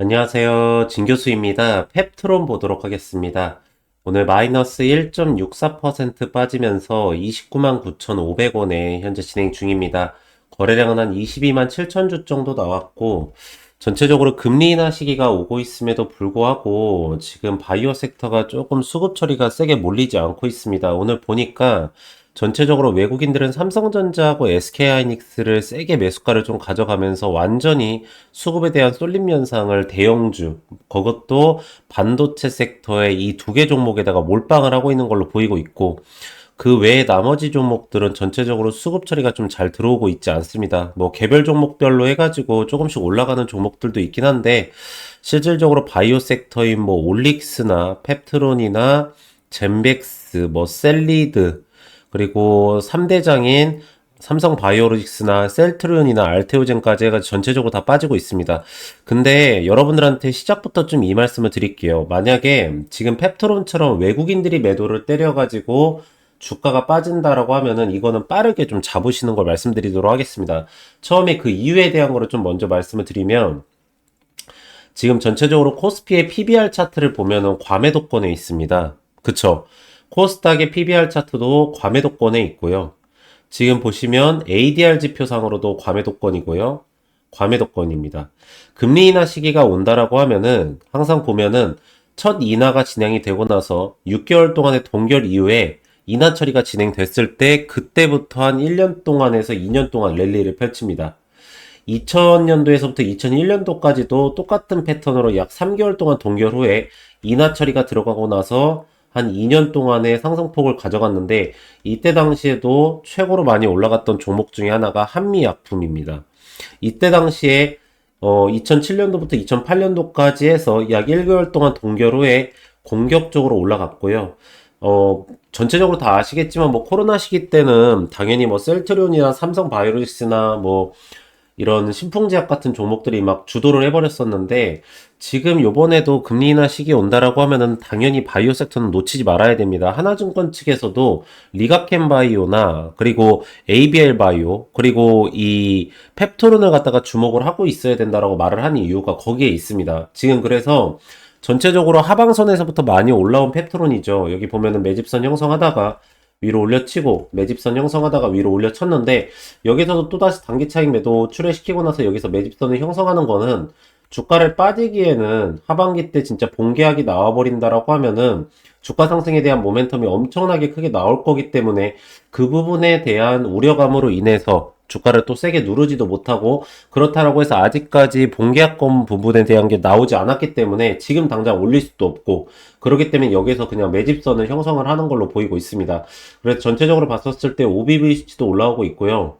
안녕하세요. 진 교수입니다. 펩트론 보도록 하겠습니다. 오늘 마이너스 1.64% 빠지면서 29만 9,500원에 현재 진행 중입니다. 거래량은 한 22만 7천 주 정도 나왔고, 전체적으로 금리 인하 시기가 오고 있음에도 불구하고 지금 바이오 섹터가 조금 수급 처리가 세게 몰리지 않고 있습니다. 오늘 보니까 전체적으로 외국인들은 삼성전자하고 SK하이닉스를 세게 매수가를 좀 가져가면서 완전히 수급에 대한 쏠림 현상을 대형주, 그것도 반도체 섹터의 이 두 개 종목에다가 몰빵을 하고 있는 걸로 보이고 있고, 그 외에 나머지 종목들은 전체적으로 수급 처리가 좀 잘 들어오고 있지 않습니다. 뭐 개별 종목별로 해가지고 조금씩 올라가는 종목들도 있긴 한데, 실질적으로 바이오 섹터인 뭐 올릭스나 펩트론이나 젠백스, 뭐 셀리드, 그리고 3대장인 삼성 바이오로직스나 셀트리온이나 알테오젠까지 해가 전체적으로 다 빠지고 있습니다. 근데 여러분들한테 시작부터 좀 이 말씀을 드릴게요. 만약에 지금 펩트론처럼 외국인들이 매도를 때려가지고 주가가 빠진다라고 하면은 이거는 빠르게 좀 잡으시는 걸 말씀드리도록 하겠습니다. 처음에 그 이유에 대한 거를 좀 먼저 말씀을 드리면 지금 전체적으로 코스피의 PBR 차트를 보면은 과매도권에 있습니다. 그쵸? 코스닥의 PBR 차트도 과매도권에 있고요. 지금 보시면 ADR 지표상으로도 과매도권이고요. 과매도권입니다. 금리 인하 시기가 온다라고 하면은 항상 보면은 첫 인하가 진행이 되고 나서 6개월 동안의 동결 이후에 인하 처리가 진행됐을 때 그때부터 한 1년 동안에서 2년 동안 랠리를 펼칩니다. 2000년도에서부터 2001년도까지도 똑같은 패턴으로 약 3개월 동안 동결 후에 인하 처리가 들어가고 나서 한 2년 동안의 상승폭을 가져갔는데 이때 당시에도 최고로 많이 올라갔던 종목 중에 하나가 한미약품입니다. 이때 당시에 어, 2007년도부터 2008년도까지 해서 약 1개월 동안 동결 후에 공격적으로 올라갔고요. 어, 전체적으로 다 아시겠지만 뭐 코로나 시기 때는 당연히 뭐 셀트리온이나 삼성 바이오로직스나 뭐 이런 신풍제약 같은 종목들이 막 주도를 해버렸었는데 지금 요번에도 금리 인하 시기 온다라고 하면은 당연히 바이오 섹터는 놓치지 말아야 됩니다. 하나증권 측에서도 리가켄 바이오나 그리고 ABL 바이오 그리고 이 펩토론을 갖다가 주목을 하고 있어야 된다라고 말을 한 이유가 거기에 있습니다. 지금 그래서 전체적으로 하방선에서부터 많이 올라온 펩토론이죠. 여기 보면은 매집선 형성하다가 위로 올려치고 매집선 형성하다가 위로 올려쳤는데 여기서도 또다시 단기 차익 매도 출회시키고 나서 여기서 매집선을 형성하는 거는 주가를 빠지기에는 하반기 때 진짜 봉계약이 나와버린다라고 하면은 주가 상승에 대한 모멘텀이 엄청나게 크게 나올 거기 때문에 그 부분에 대한 우려감으로 인해서 주가를 또 세게 누르지도 못하고 그렇다라고 해서 아직까지 본계약권 부분에 대한 게 나오지 않았기 때문에 지금 당장 올릴 수도 없고 그렇기 때문에 여기서 그냥 매집선을 형성을 하는 걸로 보이고 있습니다. 그래서 전체적으로 봤었을 때 OBV 수치도 올라오고 있고요.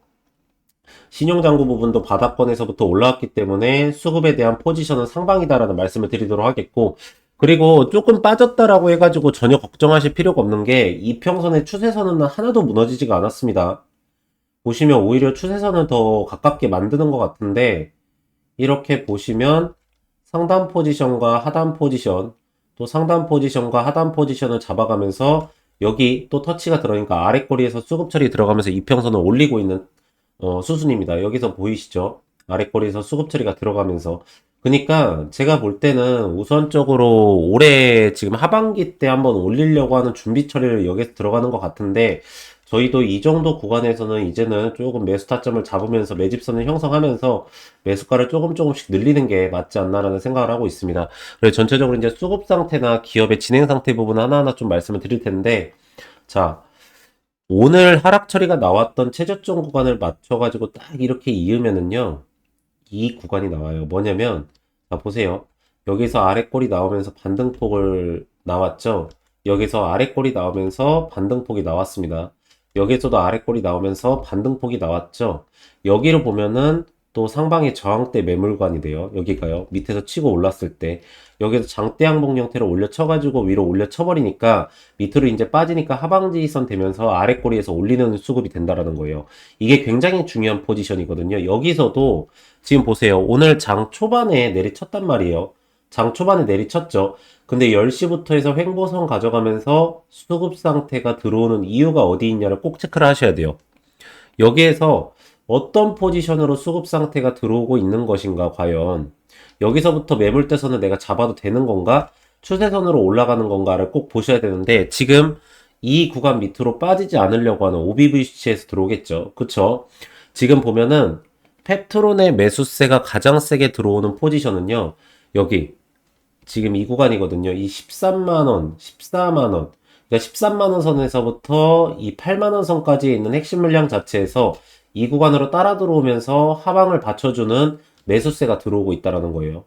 신용장구 부분도 바닥권에서부터 올라왔기 때문에 수급에 대한 포지션은 상방이다라는 말씀을 드리도록 하겠고 그리고 조금 빠졌다라고 해가지고 전혀 걱정하실 필요가 없는 게 이평선의 추세선은 하나도 무너지지가 않았습니다. 보시면 오히려 추세선을 더 가깝게 만드는 것 같은데 이렇게 보시면 상단 포지션과 하단 포지션 또 상단 포지션과 하단 포지션을 잡아가면서 여기 또 터치가 들어가니까 아래 꼬리에서 수급 처리 들어가면서 이평선을 올리고 있는 어, 수순입니다. 여기서 보이시죠? 아래 꼬리에서 수급 처리가 들어가면서 그러니까 제가 볼 때는 우선적으로 올해 지금 하반기 때 한번 올리려고 하는 준비 처리를 여기서 들어가는 것 같은데 저희도 이 정도 구간에서는 이제는 조금 매수 타점을 잡으면서 매집선을 형성하면서 매수가를 조금 조금씩 늘리는 게 맞지 않나라는 생각을 하고 있습니다. 그래서 전체적으로 이제 수급 상태나 기업의 진행 상태 부분 하나하나 좀 말씀을 드릴 텐데, 자, 오늘 하락 처리가 나왔던 최저점 구간을 맞춰가지고 딱 이렇게 이으면은요, 이 구간이 나와요. 뭐냐면, 자, 보세요. 여기서 아래 꼬리 나오면서 반등폭을 나왔죠? 여기서 아래 꼬리 나오면서 반등폭이 나왔습니다. 여기에서도 아래 꼬리 나오면서 반등폭이 나왔죠. 여기를 보면은 또 상방의 저항대 매물관이 돼요. 여기가요. 밑에서 치고 올랐을 때 여기서 장대 항복 형태로 올려 쳐가지고 위로 올려 쳐버리니까 밑으로 이제 빠지니까 하방지선 되면서 아래 꼬리에서 올리는 수급이 된다라는 거예요. 이게 굉장히 중요한 포지션이거든요. 여기서도 지금 보세요. 오늘 장 초반에 내리쳤단 말이에요. 장 초반에 내리쳤죠. 근데 10시부터 해서 횡보선 가져가면서 수급 상태가 들어오는 이유가 어디 있냐를 꼭 체크를 하셔야 돼요. 여기에서 어떤 포지션으로 수급 상태가 들어오고 있는 것인가, 과연. 여기서부터 매물대선을 내가 잡아도 되는 건가? 추세선으로 올라가는 건가를 꼭 보셔야 되는데 지금 이 구간 밑으로 빠지지 않으려고 하는 OBV 수치에서 들어오겠죠. 그쵸? 지금 보면은 펩트론의 매수세가 가장 세게 들어오는 포지션은요. 여기 지금 이 구간이거든요. 이 13만원, 14만원. 그러니까 13만원 선에서부터 이 8만원 선까지 있는 핵심 물량 자체에서 이 구간으로 따라 들어오면서 하방을 받쳐주는 매수세가 들어오고 있다라는 거예요.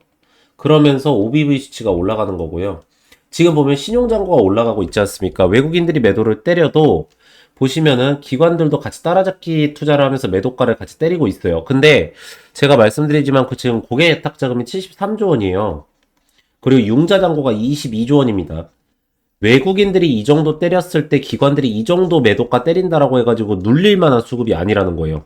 그러면서 OBV 수치가 올라가는 거고요. 지금 보면 신용장고가 올라가고 있지 않습니까? 외국인들이 매도를 때려도 보시면은 기관들도 같이 따라잡기 투자를 하면서 매도가를 같이 때리고 있어요. 근데 제가 말씀드리지만 그 지금 고객 예탁 자금이 73조 원이에요. 그리고 융자 잔고가 22조 원입니다. 외국인들이 이 정도 때렸을 때 기관들이 이 정도 매도가 때린다라고 해가지고 눌릴 만한 수급이 아니라는 거예요.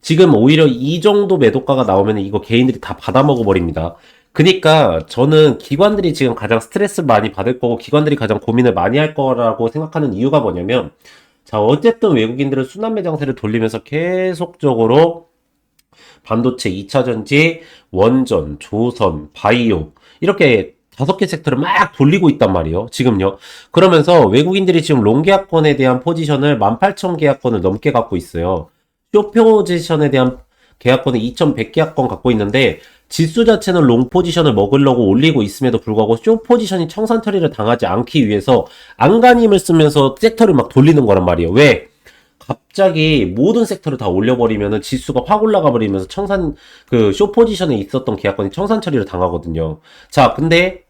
지금 오히려 이 정도 매도가가 나오면 이거 개인들이 다 받아먹어 버립니다. 그니까 저는 기관들이 지금 가장 스트레스 많이 받을 거고 기관들이 가장 고민을 많이 할 거라고 생각하는 이유가 뭐냐면 자 어쨌든 외국인들은 순환 매 장세를 돌리면서 계속적으로 반도체, 2차전지, 원전, 조선, 바이오 이렇게 다섯 개 섹터를 막 돌리고 있단 말이에요. 지금요. 그러면서 외국인들이 지금 롱 계약권에 대한 포지션을 18,000 계약권을 넘게 갖고 있어요. 쇼 포지션에 대한 계약권은 2,100 계약권 갖고 있는데 지수 자체는 롱 포지션을 먹으려고 올리고 있음에도 불구하고 쇼 포지션이 청산 처리를 당하지 않기 위해서 안간힘을 쓰면서 섹터를 막 돌리는 거란 말이에요. 왜? 갑자기 모든 섹터를 다 올려버리면은 지수가 확 올라가 버리면서 청산 그 쇼 포지션에 있었던 계약권이 청산 처리를 당하거든요. 자, 근데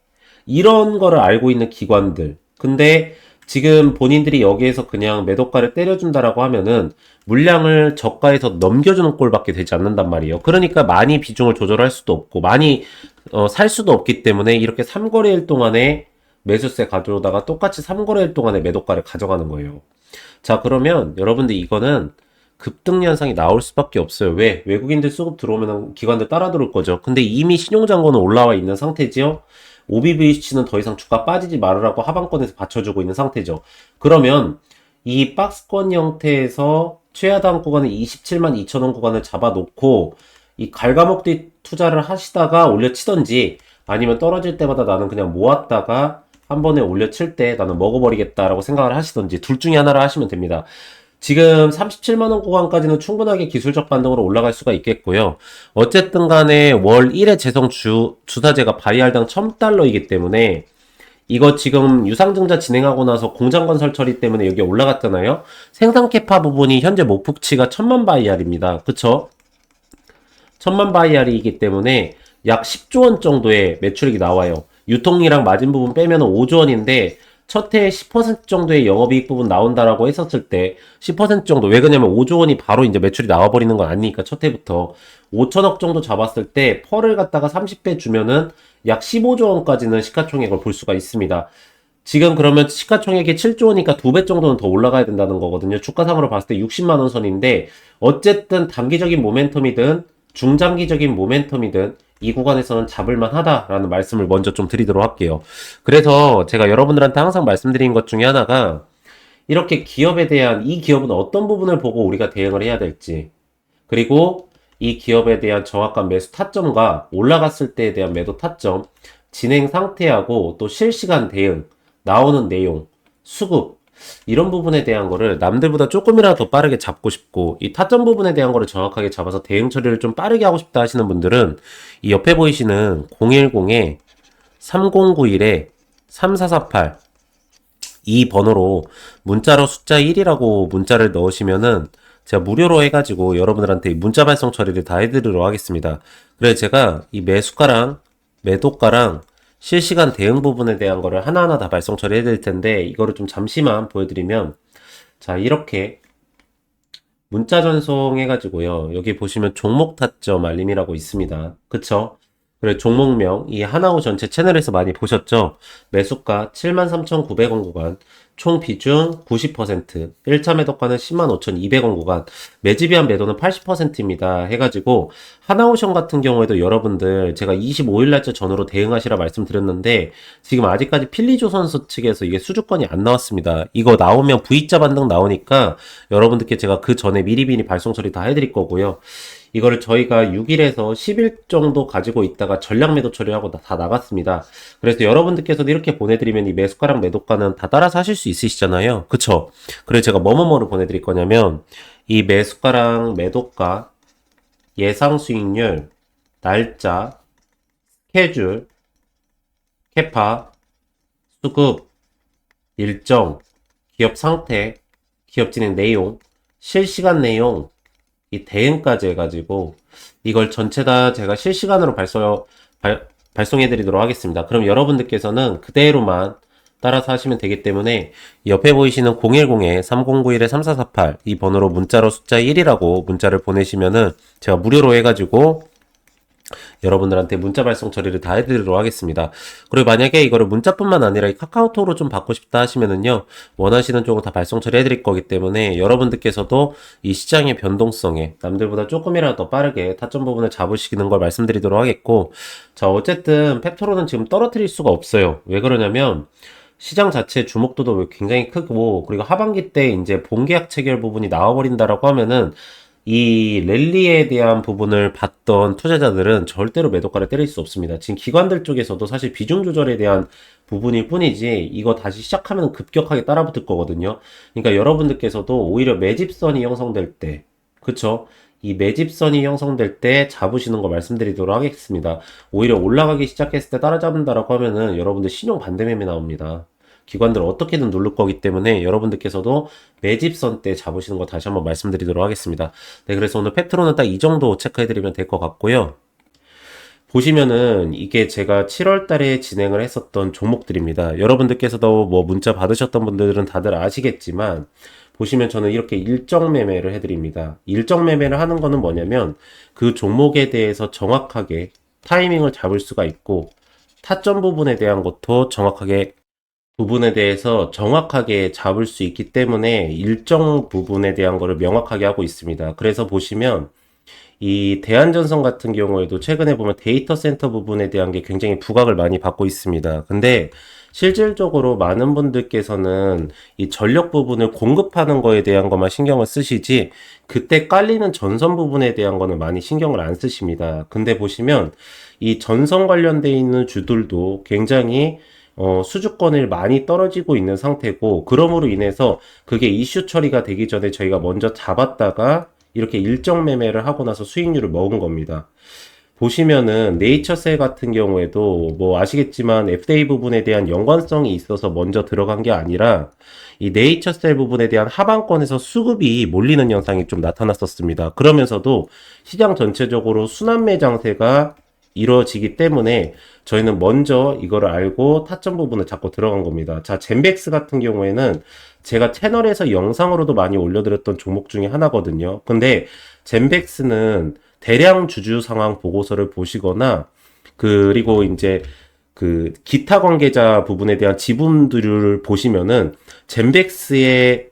이런 거를 알고 있는 기관들. 근데 지금 본인들이 여기에서 그냥 매도가를 때려준다라고 하면은 물량을 저가에서 넘겨주는 꼴밖에 되지 않는단 말이에요. 그러니까 많이 비중을 조절할 수도 없고 많이 어, 살 수도 없기 때문에 이렇게 3거래일 동안에 매수세 가져오다가 똑같이 3거래일 동안에 매도가를 가져가는 거예요. 자, 그러면 여러분들 이거는 급등 현상이 나올 수밖에 없어요. 왜? 외국인들 수급 들어오면 기관들 따라 들어올 거죠. 근데 이미 신용장고는 올라와 있는 상태지요. OBV 수치는 더 이상 주가 빠지지 말으라고 하방권에서 받쳐주고 있는 상태죠. 그러면 이 박스권 형태에서 최하단 구간을 27만 2천원 구간을 잡아놓고 이 갉아먹기 투자를 하시다가 올려치던지 아니면 떨어질 때마다 나는 그냥 모았다가 한 번에 올려칠 때 나는 먹어버리겠다라고 생각을 하시던지 둘 중에 하나를 하시면 됩니다. 지금 37만원 구간까지는 충분하게 기술적 반등으로 올라갈 수가 있겠고요. 어쨌든 간에 월 1회 재성 주, 주사제가 바이알당 1000달러이기 때문에 이거 지금 유상증자 진행하고 나서 공장 건설 처리 때문에 여기 올라갔잖아요. 생산 캐파 부분이 현재 목폭치가 1000만 바이알입니다. 그쵸? 1000만 바이알이기 때문에 약 10조 원 정도의 매출액이 나와요. 유통이랑 마진 부분 빼면 5조 원인데 첫 해에 10% 정도의 영업이익 부분 나온다라고 했었을 때 10% 정도 왜 그러냐면 5조 원이 바로 이제 매출이 나와버리는 건 아니니까 첫 해부터 5천억 정도 잡았을 때 펄을 갖다가 30배 주면은 약 15조 원까지는 시가총액을 볼 수가 있습니다. 지금 그러면 시가총액이 7조 원이니까 두 배 정도는 더 올라가야 된다는 거거든요. 주가상으로 봤을 때 60만 원 선인데 어쨌든 단기적인 모멘텀이든 중장기적인 모멘텀이든 이 구간에서는 잡을만 하다라는 말씀을 먼저 좀 드리도록 할게요. 그래서 제가 여러분들한테 항상 말씀드린 것 중에 하나가 이렇게 기업에 대한 이 기업은 어떤 부분을 보고 우리가 대응을 해야 될지 그리고 이 기업에 대한 정확한 매수 타점과 올라갔을 때에 대한 매도 타점 진행 상태하고 또 실시간 대응 나오는 내용 수급 이런 부분에 대한 거를 남들보다 조금이라도 더 빠르게 잡고 싶고 이 타점 부분에 대한 거를 정확하게 잡아서 대응 처리를 좀 빠르게 하고 싶다 하시는 분들은 이 옆에 보이시는 010에 3091에 3448 이 번호로 문자로 숫자 1이라고 문자를 넣으시면은 제가 무료로 해가지고 여러분들한테 문자 발송 처리를 다 해드리도록 하겠습니다. 그래서 제가 이 매수가랑 매도가랑 실시간 대응 부분에 대한 거를 하나하나 다 발송 처리해 드릴 텐데 이거를 좀 잠시만 보여드리면 자 이렇게 문자 전송 해가지고요. 여기 보시면 종목 타점 알림이라고 있습니다. 그쵸? 그래 종목명 이 하나호 전체 채널에서 많이 보셨죠? 매수가 73,900원 구간 총 비중 90%, 1차 매도가는 105,200원 구간, 매집이한 매도는 80%입니다. 해가지고, 하나오션 같은 경우에도 여러분들 제가 25일 날짜 전후로 대응하시라 말씀드렸는데, 지금 아직까지 필리조선수 측에서 이게 수주권이 안 나왔습니다. 이거 나오면 V자 반등 나오니까 여러분들께 제가 그 전에 미리미리 발송 처리 다 해드릴 거고요. 이거를 저희가 6일에서 10일 정도 가지고 있다가 전량 매도 처리하고 다, 다 나갔습니다. 그래서 여러분들께서도 이렇게 보내드리면 이 매수가랑 매도가는 다 따라서 하실 수 있으시잖아요. 그쵸? 그래서 제가 뭐뭐뭐를 보내드릴 거냐면 이 매수가랑 매도가 예상 수익률 날짜 스케줄 캐파 수급 일정 기업 상태 기업 진행 내용 실시간 내용 이 대응까지 해가지고 이걸 전체 다 제가 실시간으로 발송, 발, 발송해드리도록 하겠습니다. 그럼 여러분들께서는 그대로만 따라서 하시면 되기 때문에 옆에 보이시는 010-3091-3448 이 번호로 문자로 숫자 1이라고 문자를 보내시면은 제가 무료로 해가지고 여러분들한테 문자 발송 처리를 다 해드리도록 하겠습니다. 그리고 만약에 이거를 문자뿐만 아니라 이 카카오톡으로 좀 받고 싶다 하시면은요, 원하시는 쪽으로 다 발송 처리해드릴 거기 때문에 여러분들께서도 이 시장의 변동성에 남들보다 조금이라도 더 빠르게 타점 부분을 잡으시는 걸 말씀드리도록 하겠고, 자, 어쨌든 펩토로는 지금 떨어뜨릴 수가 없어요. 왜 그러냐면, 시장 자체 주목도도 굉장히 크고, 그리고 하반기 때 이제 본계약 체결 부분이 나와버린다라고 하면은, 이 랠리에 대한 부분을 봤던 투자자들은 절대로 매도가를 때릴 수 없습니다. 지금 기관들 쪽에서도 사실 비중 조절에 대한 부분일 뿐이지 이거 다시 시작하면 급격하게 따라붙을 거거든요. 그러니까 여러분들께서도 오히려 매집선이 형성될 때, 그쵸? 이 매집선이 형성될 때 잡으시는 거 말씀드리도록 하겠습니다. 오히려 올라가기 시작했을 때 따라잡는다라고 하면은 여러분들 신용 반대 매매 나옵니다. 기관들 어떻게든 누를 거기 때문에 여러분들께서도 매집선 때 잡으시는 거 다시 한번 말씀드리도록 하겠습니다. 네, 그래서 오늘 페트로는 딱이 정도 체크해드리면 될 것 같고요. 보시면은 이게 제가 7월 달에 진행을 했었던 종목들입니다. 여러분들께서도 뭐 문자 받으셨던 분들은 다들 아시겠지만 보시면 저는 이렇게 일정 매매를 해드립니다. 일정 매매를 하는 거는 뭐냐면 그 종목에 대해서 정확하게 타이밍을 잡을 수가 있고 타점 부분에 대한 것도 정확하게 부분에 대해서 정확하게 잡을 수 있기 때문에 일정 부분에 대한 거를 명확하게 하고 있습니다. 그래서 보시면 이 대한전선 같은 경우에도 최근에 보면 데이터 센터 부분에 대한 게 굉장히 부각을 많이 받고 있습니다. 근데 실질적으로 많은 분들께서는 이 전력 부분을 공급하는 거에 대한 것만 신경을 쓰시지 그때 깔리는 전선 부분에 대한 거는 많이 신경을 안 쓰십니다. 근데 보시면 이 전선 관련돼 있는 주들도 굉장히 어, 수주권을 많이 떨어지고 있는 상태고 그러므로 인해서 그게 이슈 처리가 되기 전에 저희가 먼저 잡았다가 이렇게 일정 매매를 하고 나서 수익률을 먹은 겁니다. 보시면은 네이처셀 같은 경우에도 뭐 아시겠지만 FDA 부분에 대한 연관성이 있어서 먼저 들어간 게 아니라 이 네이처셀 부분에 대한 하반권에서 수급이 몰리는 현상이 좀 나타났었습니다. 그러면서도 시장 전체적으로 순환매 장세가 이루어지기 때문에 저희는 먼저 이거를 알고 타점 부분을 잡고 들어간 겁니다. 자, 젠백스 같은 경우에는 제가 채널에서 영상으로도 많이 올려드렸던 종목 중에 하나거든요. 근데 젠백스는 대량 주주 상황 보고서를 보시거나 그리고 이제 그 기타 관계자 부분에 대한 지분들을 보시면은 젠백스의